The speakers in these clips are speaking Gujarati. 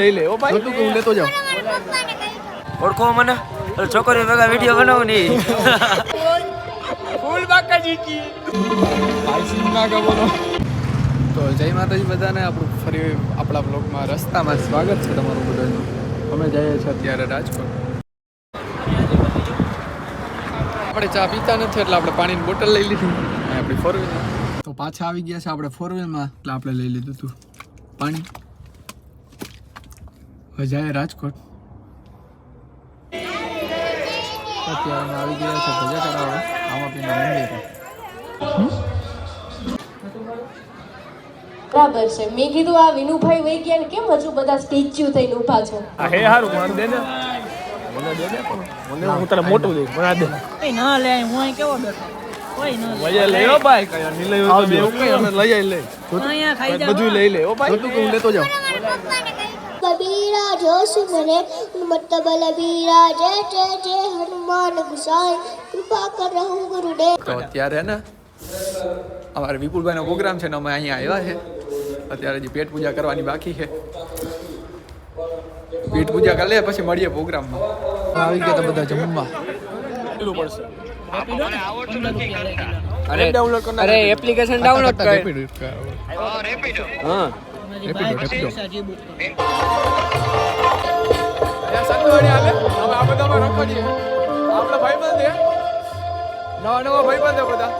લઈ લે. ઓ ભાઈ. તું હું લેતો જાઉં? ઓળખો મને? છોકરીઓ ભેગા વીડિયો બનાવું ની ફૂલ બાકાજી કી. તો જય માતાજી બધાને. આપણું ફરી આપણા બ્લોગમાં રસ્તામાં સ્વાગત છે તમારું બધાનું. અમે જઈએ છીએ અત્યારે રાજકોટ. આપણે ચા પીતા નથી એટલે આપણે પાણીની બોટલ લઈ લીધી. અને આપણી ફોર તો પાછા આવી ગયા છે આપણે ફોર વ્હીલમાં એટલે આપણે લઈ લીધું હતું પાણી. જાય રાજકોટ. અત્યારે આવી ગયા છે ધજા ચડાવવા આમાપીના મંદિરે. બરાબર છે. મેં કીધું આ વિનુભાઈ વહી ગયા ને કેમ હજુ બધા સ્ટેચ્યુ થઈને ઊભા છો? હે હારું મને દે ને. મને દે ને પણ મને હું તને મોટું દઈશ મને દે. કઈ ના લે હું અહીં કેવો બેઠો? કોઈ ન લે. વજે લઈ ભાઈ તો કઈ અમે લે. અહીંયા ખાઈ જાઓ બધું લઈ લે. ઓ ભાઈ. તું લેતો કબીરા સુમરે મતલબ લબીરા જય જય જય હનુમાન ગુસાઈ કૃપા કરો ગુરુદેવ તો અત્યારે હે ને અમારે વિપુલભાઈનો પ્રોગ્રામ છે ને અમે અહીંયા આવ્યા છે અત્યારે જે પેટ પૂજા કરવાની બાકી છે પેટ પૂજા કરી લે પછી મળીએ પ્રોગ્રામમાં આવી ગયા તો બધા જમવા કેટલું પડશે અરે ડાઉનલોડ કરી એપ્લિકેશન ડાઉનલોડ કર હા રેપિડો રેપિડો બધામાં રખડીએ આપણા ભાઈબંધ છે. નવા નવા ભાઈબંધ છે બધા.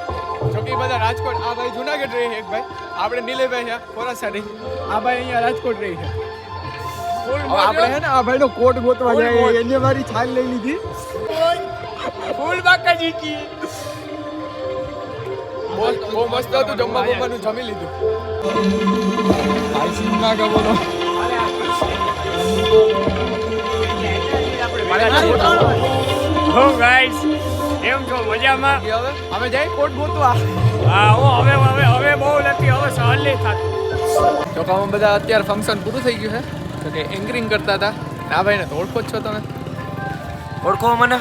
જોકે બધા રાજકોટ આ ભાઈ જુનાગઢ રહી છે એક ભાઈ. આપણે નીલેભાઈ છે ખોરાસાડી આ ભાઈ અહીંયા રાજકોટ રહી છે. આપણે હે ને આ ભાઈનો કોટ ગોતવા જાય એને મારી છાલ લઈ લીધી. ફૂલ બાકાજી કી. બહુ મસ્ત હતું જમવા બમવાનું જમી લીધું. ના હો ગાઈસ કેમ છો? મજામાં? હવે હવે જઈ કોટ ગોતવા. હા હું હવે હવે હવે બહુ નથી હવે સહલ નહીં થતું. ચોકામાં બધા અત્યારે ફંક્શન પૂરું થઈ ગયું છે? તો કે એન્કરિંગ કરતા હતા. ના ભાઈને તો ઓળખો જ છો તમે. ઓળખો મને?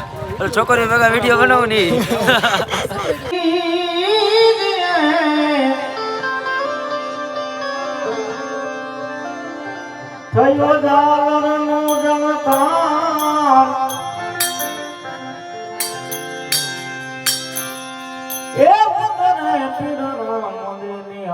છોકરીઓ ભેગા વીડિયો બનાવું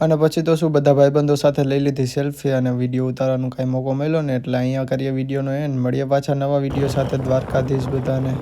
અને પછી તો શું, બધા ભાઈબંધો સાથે લઈ લીધી સેલ્ફી અને વીડિયો ઉતારવાનો કાંઈ મોકો મળ્યો ને, એટલે અહીંયા કરીએ વિડીયોનો એન્ડ મળીએ પાછા નવા વીડિયો સાથે દ્વારકાધીશ બધાને.